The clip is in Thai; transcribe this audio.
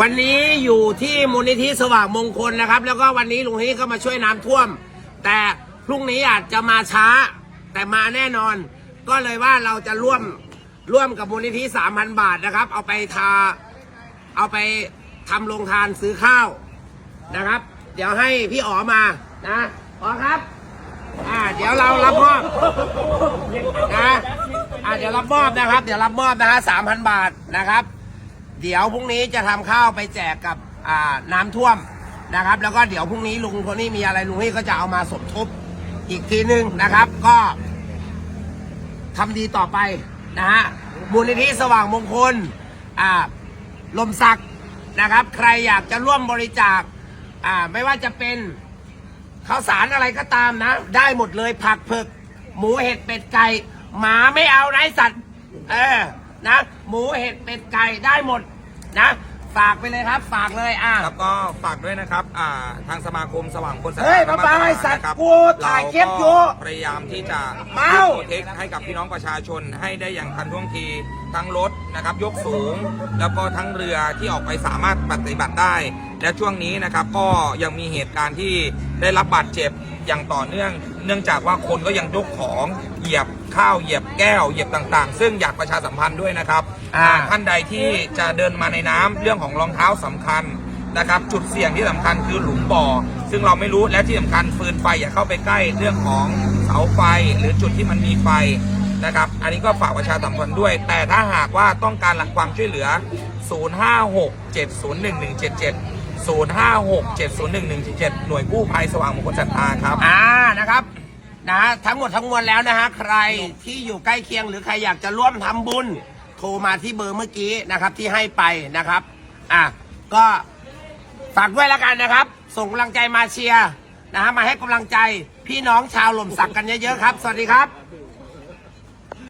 วันนี้อยู่ที่มูลนิธิสว่างมงคลนะครับ แล้วก็วันนี้ลุงนี้ก็มาช่วยน้ำท่วม แต่พรุ่งนี้อาจจะมาช้า แต่มาแน่นอน ก็เลยว่าเราจะร่วมร่วมกับมูลนิธิสามพันบาทนะครับ เอาไปทาเอาไปทำโรงทานซื้อข้าวนะครับ เดี๋ยวให้พี่อ๋อมานะอ๋อครับ อ่า เดี๋ยวเรารับมอบนะอ่าเดี๋ยวรับมอบนะครับ เดี๋ยวรับมอบนะฮะสามพันบาทนะครับ เดี๋ยวพรุ่งนี้จะทำข้าวไปแจกกับน้ำท่วมนะครับ แล้วก็เดี๋ยวพรุ่งนี้ลุงโทนี่มีอะไรลุงนี่ก็จะเอามาสมทบอีกทีหนึ่งนะครับ ก็ทำดีต่อไปนะฮะมูลนิธิสว่างมงคลอ่าลมศักนะครับ ใครอยากจะร่วมบริจาคอ่าไม่ว่าจะเป็นข้าวสารอะไรก็ตามนะ ได้หมดเลยผักเผือกหมูเห็ดเป็ดไก่หมาไม่เอานะไอ้สัตว์ เออ นะ หมูเห็ดเป็ดไก่ได้หมดนะ ฝากไปเลยครับ ฝากเลยอะ ครับก็ฝากด้วยนะครับอ่าทางสมาคมสว่างคนสเฮ้ยระมาฟังไอ้สัตว์นะครับกูถ่ายคลิปอยู่เราก็พยายามที่จะเมาโปรเทคให้กับพี่น้องประชาชนให้ได้อย่างทันท่วงทีทั้งรถนะครับยกสูง แล้วก็ทั้งเรือที่ออกไปสามารถปฏิบัติได้ และช่วงนี้นะครับก็ยังมีเหตุการณ์ที่ได้รับบาดเจ็บอย่างต่อเนื่อง เนื่องจากว่าคนก็ยังยกของ เหยียบข้าวเหยียบแก้วเหยียบต่างๆ ซึ่งอยากประชาสัมพันธ์ด้วยนะครับอ่า ท่านใดที่จะเดินมาในน้ำเรื่องของรองเท้าสำคัญนะครับ จุดเสี่ยงที่สำคัญคือหลุมบ่อ ซึ่งเราไม่รู้และที่สำคัญฟืนไฟอย่าเข้าไปใกล้เรื่องของเสาไฟหรือจุดที่มันมีไฟนะครับ อันนี้ก็ฝากประชาสัมพันธ์ด้วย แต่ถ้าหากว่าต้องการหลักความช่วยเหลือ 056-701-177 056-701-177 หน่วยกู้ภัยสว่างมงคลศรัทธาครับ อ่านะครับ นะทั้งหมดทั้งมวลแล้วนะฮะใครที่อยู่ใกล้เคียงหรือใครอยากจะร่วมทำบุญโทรมาที่เบอร์เมื่อกี้นะครับที่ให้ไปนะครับอะก็ฝากด้วยแล้วกันนะครับ ส่งกำลังใจมาเชียร์นะฮะมาให้กำลังใจพี่น้องชาวหล่มสักกันเยอะๆครับ สวัสดีครับ